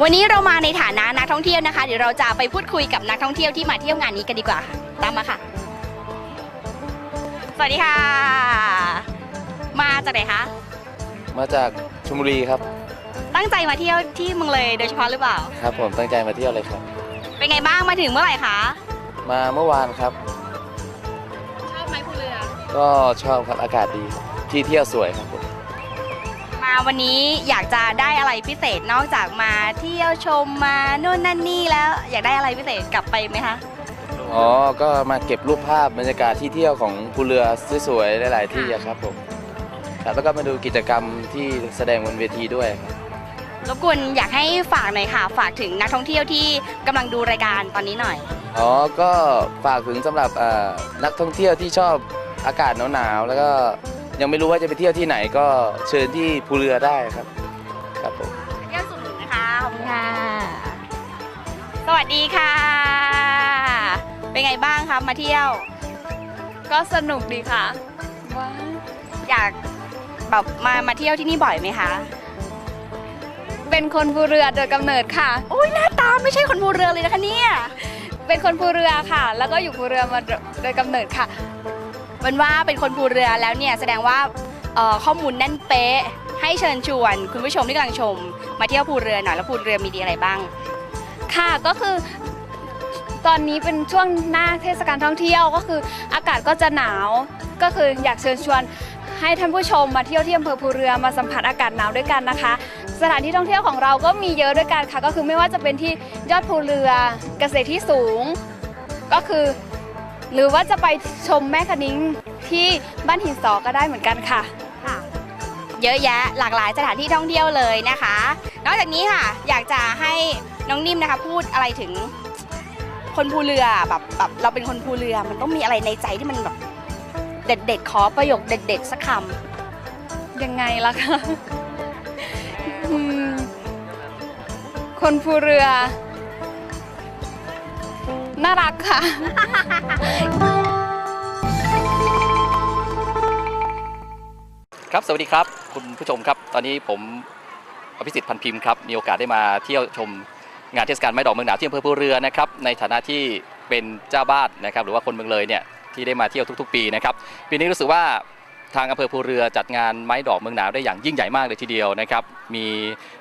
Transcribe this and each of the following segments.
วันนี้เรามาในฐานะนักท่องเที่ยวนะคะ เดี๋ยวเราจะไปพูดคุยกับนักท่องเที่ยวที่มาเที่ยวงานนี้กันดีกว่าค่ะ ตามมาค่ะ สวัสดีค่ะ มาจากไหนคะ มาจากชลบุรีครับ ตั้งใจมาเที่ยวที่เมืองเลยโดยเฉพาะหรือเปล่า ครับผมตั้งใจมาเที่ยวเลยครับ เป็นไงบ้างมาถึงเมื่อไหร่คะ มาเมื่อวานครับ ชอบไหมภูเรือ ก็ชอบครับอากาศดี ที่เที่ยวสวยครับผมมา วันนี้อยากจะได้อะไรพิเศษนอกจากมาเที่ยวชมมาโน่นนั่นนี่แล้ว อยากได้อะไรพิเศษกลับไปไหมคะ อ๋อ ก็มาเก็บรูปภาพบรรยากาศที่เที่ยวของภูเรือสวยๆหลายๆที่อะครับผมครับแล้วก็มาดูกิจกรรมที่แสดงบนเวทีด้วยครับรบกวนอยากให้ฝากหน่อยค่ะ ฝากถึงนักท่องเที่ยวที่กำลังดูรายการตอนนี้หน่อย อ๋อ ก็ฝากถึงสำหรับเอ่อนักท่องเที่ยวที่ชอบอากาศหนาวๆแล้วก็ ยังไม่รู้ว่าจะไปเที่ยวที่ไหนก็เชิญที่ภูเรือได้ครับครับผมเที่ยวสุดหนึ่งนะคะขอบคุณค่ะ สวัสดีค่ะ เป็นไงบ้างคะมาเที่ยว ก็สนุกดีค่ะว้าอยากแบบมามาเที่ยวที่นี่บ่อยไหมคะ เป็นคนภูเรือโดยกำเนิดค่ะโอ้ยหน้าตาไม่ใช่คนภูเรือเลยนะคะเนี่ย เป็นคนภูเรือค่ะ แล้วก็อยู่ภูเรือมาโดยกำเนิดค่ะ เป็นว่าเป็นคนภูเรือแล้วเนี่ยแสดงว่าข้อมูลแน่นเป๊ะ ให้เชิญชวนคุณผู้ชมที่กำลังชม มาเที่ยวภูเรือหน่อยแล้วภูเรือมีดีอะไรบ้าง ค่ะก็คือตอนนี้เป็นช่วงหน้าเทศกาลท่องเที่ยวก็คืออากาศก็จะหนาว ก็คืออยากเชิญชวนให้ท่านผู้ชมมาเที่ยวที่อำเภอภูเรือมาสัมผัสอากาศหนาวด้วยกันนะคะ สถานที่ท่องเที่ยวของเราก็มีเยอะด้วยกันค่ะ ก็คือไม่ว่าจะเป็นที่ยอดภูเรือเกษตรที่สูง ก็คือ หรือว่าจะไปชมแม่คะนิ้งที่บ้านหินสอก็ได้เหมือนกันค่ะ เยอะแยะหลากหลายสถานที่ท่องเที่ยวเลยนะคะ นอกจากนี้ค่ะ อยากจะให้น้องนิ่มนะคะ พูดอะไรถึงคนภูเรือแบบแบบเราเป็นคนภูเรือมันต้องมีอะไรในใจที่มันแบบเด็ดๆขอประโยคเด็ดๆสักคำยังไงล่ะคะอืมคนภูเรือ น่ารักค่ะ ครับสวัสดีครับ คุณผู้ชมครับ ตอนนี้ผมอภิสิทธิ์พันพิมพ์ครับ มีโอกาสได้มาเที่ยวชมงานเทศกาลไม้ดอกเมืองหนาวที่อำเภอภูเรือนะครับ ในฐานะที่เป็นเจ้าบ้านนะครับ หรือว่าคนเมืองเลยเนี่ยที่ได้มาเที่ยวทุก ๆ ปีนะครับ ปีนี้รู้สึกว่าทางอำเภอภูเรือจัดงานไม้ดอกเมืองหนาวได้อย่างยิ่งใหญ่มากเลยทีเดียวนะครับ มี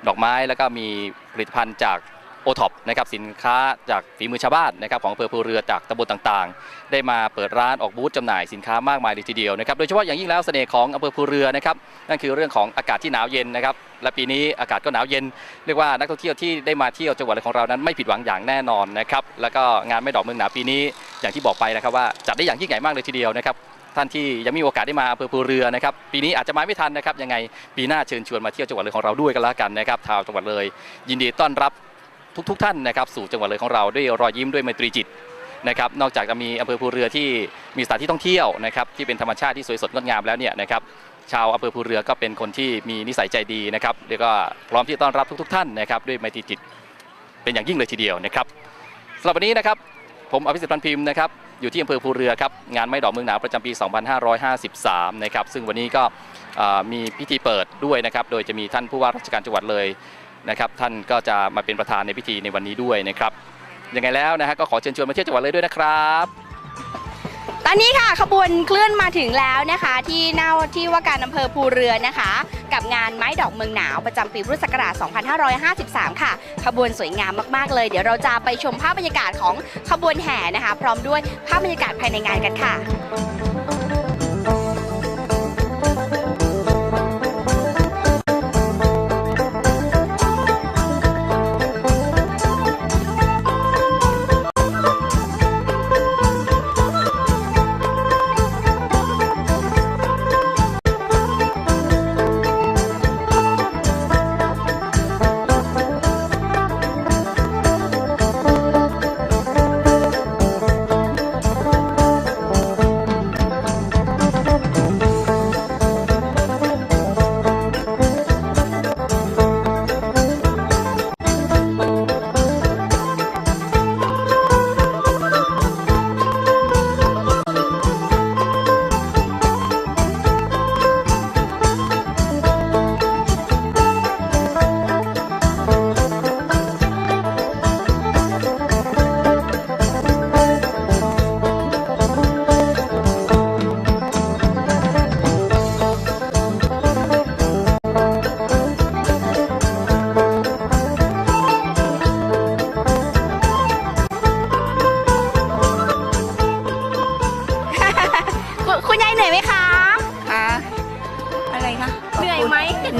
ดอกไม้แล้วก็มีผลิตภัณฑ์จาก โอท็อปนะครับสินค้าจากฝีมือชาวบ้านนะครับของอำเภอภูเรือจากตำบลต่างๆ ได้มาเปิดร้านออกบูธจำหน่ายสินค้ามากมายเลยทีเดียวนะครับโดยเฉพาะอย่างยิ่งแล้วเสน่ห์ของอำเภอภูเรือนะครับนั่นคือเรื่องของอากาศที่หนาวเย็นนะครับและปีนี้อากาศก็หนาวเย็นเรียกว่านักท่องเที่ยวที่ได้มาเที่ยวจังหวัดของเรานั้นไม่ผิดหวังอย่างแน่นอนนะครับแล้วก็งานไม่ดอกเมืองหนาวปีนี้อย่างที่บอกไปนะครับว่าจัดได้อย่างยิ่งใหญ่มากเลยทีเดียวนะครับท่านที่ยังมีโอกาสได้มาอำเภอภูเรือนะครับปีนี้อาจจะมาไม่ทันนะครับยังไงปีหน้าเชิญชวนมาเที่ยวจังหวัดเลยของเราด้วยกันแล้วกันนะครับชาวจังหวัดเลย ยินดีต้อนรับ ทุกๆท่านนะครับสู่จังหวัดเลยของเราด้วยรอยยิ้มด้วยไมตรีจิตนะครับนอกจากจะมีอำเภอภูเรือที่มีสถานที่ท่องเที่ยวนะครับที่เป็นธรรมชาติที่สวยสดงดงามแล้วเนี่ยนะครับชาวอำเภอภูเรือก็เป็นคนที่มีนิสัยใจดีนะครับแล้วก็พร้อมที่จะต้อนรับทุกๆท่านนะครับด้วยไมตรีจิตเป็นอย่างยิ่งเลยทีเดียวนะครับสำหรับวันนี้นะครับผมอภิสิทธิ์พันพิมพ์นะครับอยู่ที่อำเภอภูเรือครับงานไม้ดอกเมืองหนาวประจำปี 2553 นะครับซึ่งวันนี้ก็มีพิธีเปิดด้วยนะครับโดยจะมีท่านผู้ว่าราชการจังหวัดเลย นะครับท่านก็จะมาเป็นประธานในพิธีในวันนี้ด้วยนะครับยังไงแล้วนะฮะก็ขอเชิญชวนมาเที่ยวจังหวัดเลยด้วยนะครับ ตอนนี้ค่ะขบวนเคลื่อนมาถึงแล้วนะคะ ที่หน้าที่ว่าการอำเภอภูเรือนะคะ กับงานไม้ดอกเมืองหนาวประจำปีพุทธศักราช 2553 ค่ะ ขบวนสวยงามมากๆเลย เดี๋ยวเราจะไปชมภาพบรรยากาศของขบวนแห่นะคะ พร้อมด้วยภาพบรรยากาศภายในงานกันค่ะ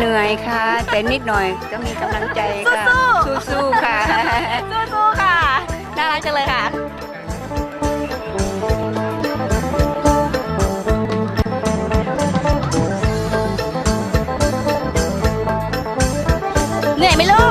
ค่ะ แต่นิดหน่อยก็มีกำลังใจค่ะ สู้สู้ๆ ค่ะ สู้ๆ ค่ะ น่ารักจังเลยค่ะ เหนื่อยไหมลูก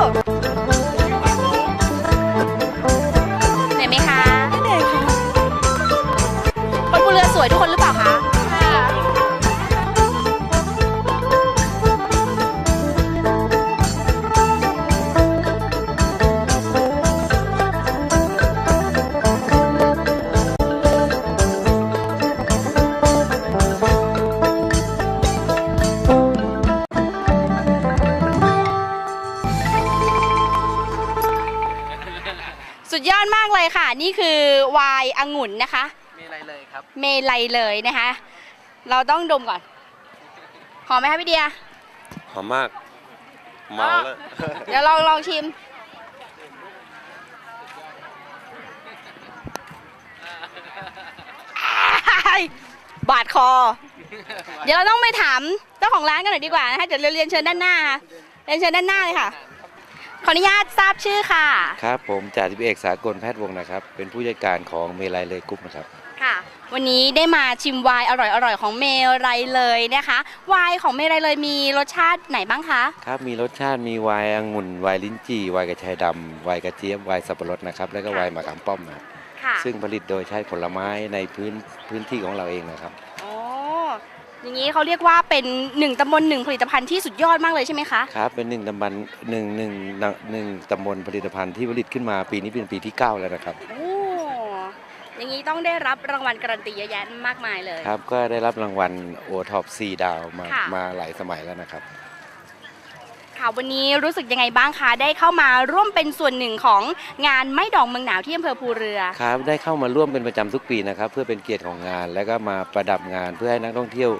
ดยอดมากเลยค่ะ นี่คือไวน์องุ่นนะคะมีอะไรเลยครับเมลัยเลยนะคะ เราต้องดมก่อน หอมไหมคะพี่เดีย หอมมาก เมาแล้ว เดี๋ยวลองลองชิมอ้ายบาดคอ เดี๋ยวเราต้องไปถามเจ้าของร้านกันหน่อยดีกว่านะคะ เดี๋ยวเรียนเชิญด้านหน้าค่ะ เรียนเชิญด้านหน้าเลยค่ะ ขออนุญาตทราบชื่อค่ะ ครับ ผมจ่าทิพย์เอกสากลแพทย์วงศ์นะครับ เป็นผู้จัดการของเมลัยเลยกรุ๊ปนะครับ ค่ะ วันนี้ได้มาชิมไวน์อร่อยๆ ของเมรัยเลยนะคะไวน์ของเมรัยเลยมีรสชาติไหนบ้างคะ ครับ มีรสชาติมีไวน์องุ่นไวน์ลิ้นจี่ไวน์กระชายดำไวน์กระเจี๊ยบไวน์สับปะรดนะครับ แล้วก็ค่ะไวน์หมากขามป้อมนะครับค่ะซึ่งผลิตโดยใช้ผลไม้ในพื้นพื้นที่ของเราเองนะครับโอ้อย่างนี้เขาเรียกว่าเป็นหนึ่งตำบลหนึ่งผลิตภัณฑ์ที่สุดยอดมากเลยใช่ไหมคะ ครับ เป็นหนึ่งตำบลหนึ่งหนึ่งหนึ่งตำบลผลิตภัณฑ์ที่ผลิตขึ้นมาปีนี้เป็นปีที่ 9 แล้วนะครับ โอ้อย่างนี้ต้องได้รับรางวัลการันตีเยอะแยะมากมายเลย ครับ ก็ได้รับรางวัลโอท็อป4ดาวมาค่ะ มาหลายสมัยแล้วนะครับ ค่ะ วันนี้รู้สึกยังไงบ้างคะ ได้เข้ามาร่วมเป็นส่วนหนึ่งของงานไม้ดอกเมืองหนาวที่อำเภอภูเรือ ครับได้เข้ามาร่วมเป็นประจำทุกปีนะครับ เพื่อเป็นเกียรติของงาน แล้วก็มาประดับงานเพื่อให้นักท่องเที่ยว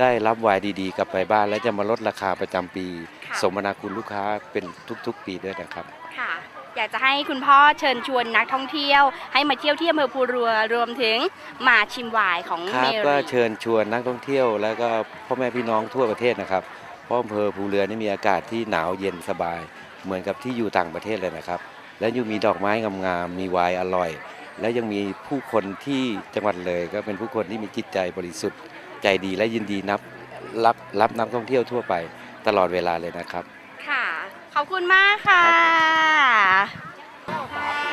ได้รับไวน์ดีๆ กลับไปบ้าน และจะมาลดราคาประจำปี ค่ะ สมนาคุณลูกค้าเป็นทุกๆ ปีด้วยนะครับ ค่ะ อยากจะให้คุณพ่อเชิญชวนนักท่องเที่ยว ให้มาเที่ยวที่อำเภอภูเรือรวมถึงมาชิมไวน์ของคเมรับรี ก็เชิญชวนนักท่องเที่ยว แล้วก็พ่อแม่พี่น้องทั่วประเทศนะครับ เพราะอำเภอภูเรือนี่มีอากาศที่หนาวเย็นสบาย เหมือนกับที่อยู่ต่างประเทศเลยนะครับ และยังมีดอกไม้งามๆมีไวน์อร่อย และยังมีผู้คนที่จังหวัดเลย ก็เป็นผู้คนที่มีจิตใจบริสุทธิ์ ใจดีและยินดีนับรับรับนักท่องเที่ยวทั่วไปตลอดเวลาเลยนะครับ ค่ะ ขอบคุณมากค่ะ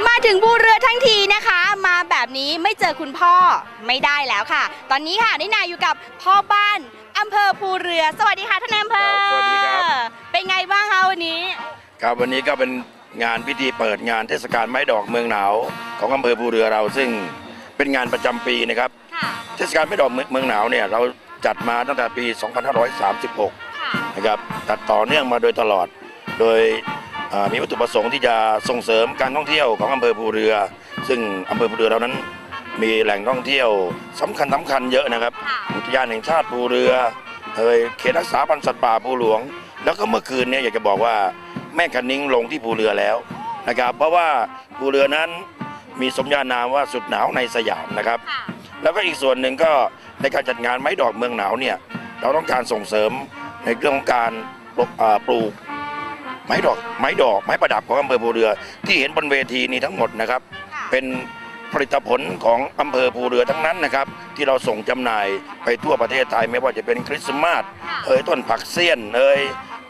มาถึงภูเรือทั้งทีนะคะ มาแบบนี้ไม่เจอคุณพ่อไม่ได้แล้วค่ะ ตอนนี้ค่ะนินาอยู่กับพ่อบ้าน อำเภอภูเรือ สวัสดีค่ะท่านนายอำเภอครับสวัสดีครับ เป็นไงบ้างคะวันนี้ ครับวันนี้ก็เป็นงานพิธีเปิดงานเทศกาลไม้ดอกเมืองหนาว ของอำเภอภูเรือเราซึ่งเป็นงานประจำปีนะครับ ค่ะ เทศกาลไม้ดอกเมืองเมืองหนาวเนี่ยเราจัดมาตั้งแต่ปี 2536 ค่ะ นะครับตัดต่อเนื่องมาโดยตลอด โดยอ่ามีวัตถุประสงค์ที่จะส่งเสริมการท่องเที่ยวของอำเภอภูเรือ ซึ่งอำเภอภูเรือเรานั้น มีแหล่งท่องเที่ยวสำคัญสำคัญเยอะนะครับค่ะอุทยานแห่งชาติภูเรือเอ่ยเขตรักษาพันธุ์สัตว์ป่าภูหลวง แล้วก็เมื่อคืนเนี่ยอยากจะบอกว่าแม่คันนิ้งลงที่ภูเรือแล้วนะครับ เพราะว่าภูเรือนั้นมีสมญานามว่าสุดหนาวในสยามนะครับค่ะแล้วก็อีกส่วนหนึ่งก็ในการจัดงานไม้ดอกเมืองหนาวเนี่ยเราต้องการส่งเสริมในเรื่องของการปลูกอ่าปลูกไม้ดอกไม้ดอกไม้ประดับของอำเภอภูเรือ ที่เห็นบนเวทีนี้ทั้งหมดนะครับค่ะเป็น ผลิตผลของอำเภอภูเรือทั้งนั้นนะครับ ที่เราส่งจำหน่ายไปทั่วประเทศไทยไม่ว่าจะเป็นคริสต์มาสค่ะเอ่ยต้นผักเสี้ยนเอ่ย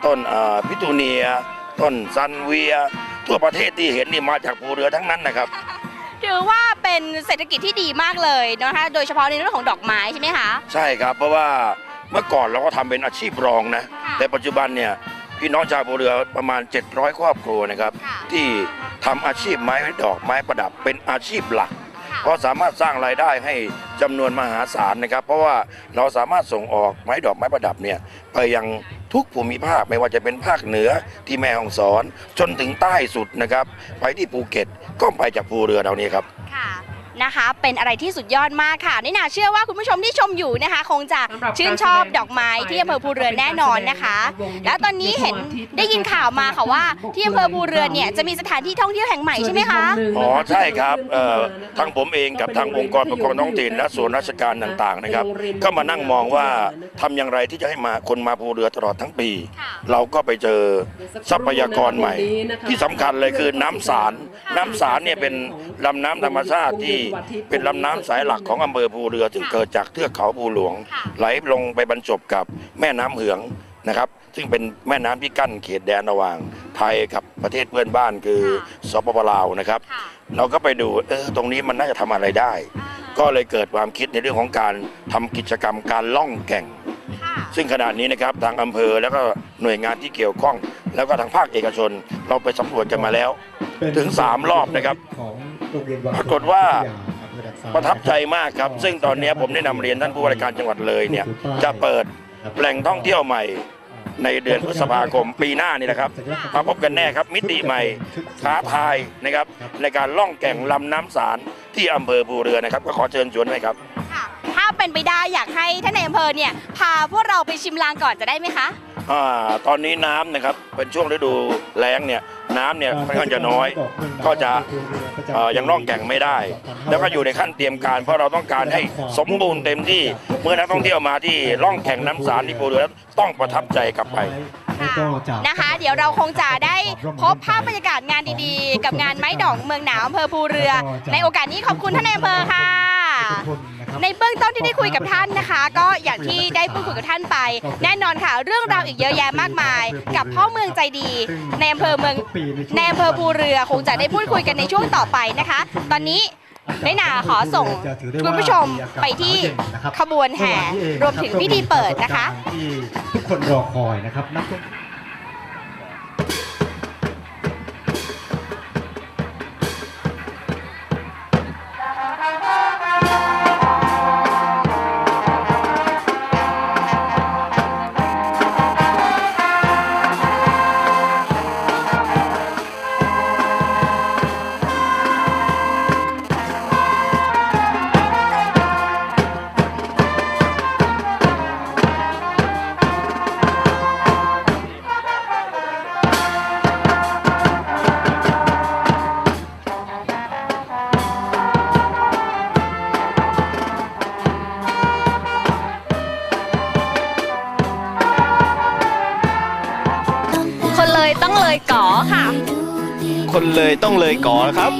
ต้นอ่าพิทูเนีย ต้นซันเวีย ทั่วประเทศที่เห็นนี่มาจากภูเรือทั้งนั้นนะครับถือว่าเป็นเศรษฐกิจที่ดีมากเลยนะคะ โดยเฉพาะในเรื่องของดอกไม้ใช่ไหมคะ ใช่ครับ เพราะว่าเมื่อก่อนเราก็ทำเป็นอาชีพรองนะค่ะแต่ปัจจุบันเนี่ย พี่น้องชาวภูเรือประมาณ 700 ครอบครัวนะครับค่ะที่ทำอาชีพไม้ดอกไม้ประดับเป็นอาชีพหลักค่ะเพราะสามารถสร้างรายได้ให้จำนวนมหาศาลนะครับ เพราะว่าเราสามารถส่งออกไม้ดอกไม้ประดับเนี่ยไปยังทุกภูมิภาคไม่ว่าจะเป็นภาคเหนือที่แม่ฮ่องสอน จนถึงใต้สุดนะครับ ไปที่ภูเก็ตก็ไปจากภูเรือเรานี้ครับค่ะ นะคะ เป็นอะไรที่สุดยอดมากค่ะนี่นาเชื่อว่าคุณผู้ชมที่ชมอยู่นะคะ คงจะชื่นชอบดอกไม้ที่อำเภอภูเรือแน่นอนนะคะ แล้วตอนนี้เห็นได้ยินข่าวมาค่ะว่าที่อำเภอภูเรือเนี่ยจะมีสถานที่ท่องเที่ยวแห่งใหม่ใช่ไหมคะอ๋อใช่ครับเอ่อทั้งผมเองกับทางองค์กรปกครองท้องถิ่นและส่วนราชการต่างๆนะครับ ก็มานั่งมองว่าทำอย่างไรที่จะให้มาคนมาภูเรือตลอดทั้งปี เราก็ไปเจอทรัพยากรใหม่ ที่สำคัญเลยคือน้ำสารน้ำสารเนี่ยเป็นลำน้ำธรรมชาติที่เป็นลำน้ำสายหลักของอำเภอภูเรือซึ่งเกิดจากเทือกเขาภูหลวง ไหลลงไปบรรจบกับแม่น้ำเหืองนะครับ ซึ่งเป็นแม่น้ำที่กั้นเขตแดนระหว่าง ไทยกับประเทศเพื่อนบ้านคือสปปลาวนะครับ เราก็ไปดูเออตรงนี้มันน่าจะทำอะไรได้ ก็เลยเกิดความคิดในเรื่องของการทำกิจกรรมการล่องแก่ง ซึ่งขณะนี้นะครับทางอำเภอแล้วก็หน่วยงานที่เกี่ยวข้อง แล้วก็ทางภาคเอกชน เราไปสำรวจกันมาแล้ว ถึงสามรอบนะครับปรากฏว่าประทับใจมากครับ ซึ่งตอนนี้ผมได้นำเรียนท่านผู้ว่าราชการจังหวัดเลยเนี่ยจะเปิดแหล่งท่องเที่ยวใหม่ในเดือนพฤษภาคมปีหน้านี่นะครับมาพบกันแน่ครับมิติใหม่ท้าทายนะครับ ในการล่องแก่งลำน้ำสารที่อำเภอภูเรือนะครับ ก็ขอเชิญชวนด้วยครับาเป็นไปได้อยากให้ท่านในอำเภอเนี่ยพาพวกเราไปชิมลางก่อนจะได้ไหมคะอ่าตอนนี้น้ำนะครับเป็นช่วงฤดูแล้งเนี่ยน้ำเนี่ยค่อนข้างจะน้อย ก็จะเอ่อยังล่องแก่งไม่ได้ แล้วก็อยู่ในขั้นเตรียมการ เพราะเราต้องการให้สมบูรณ์เต็มที่เมื่อนักท่องเที่ยวมาที่ล่องแก่งน้ำสารที่ภูเรือแล้วต้องประทับใจกลับไปนะคะ เดี๋ยวเราคงจะได้พบภาพบรรยากาศงานดีๆ กับงานไม้ดอกเมืองหนาวอำเภอภูเรือ ในโอกาสนี้ขอบคุณท่านในอำเภอค่ะ ในเบื้องต้นที่ได้คุยกับท่านนะคะ ก็อย่างที่ได้พูดคุยกับท่านไป แน่นอนค่ะ เรื่องราวอีกเยอะแยะมากมาย กับพ่อเมืองใจดีในอำเภอเมืองในอำเภอภูเรือคงจะได้พูดคุยกันในช่วงต่อไปนะคะ ตอนนี้ได้นาขอส่งคุณผู้ชมไปที่ขบวนแห่รวมถึงพิธีเปิดนะคะ ที่ทุกคนรอคอยนะครับ คนเลยต้องเลยก่อนครับ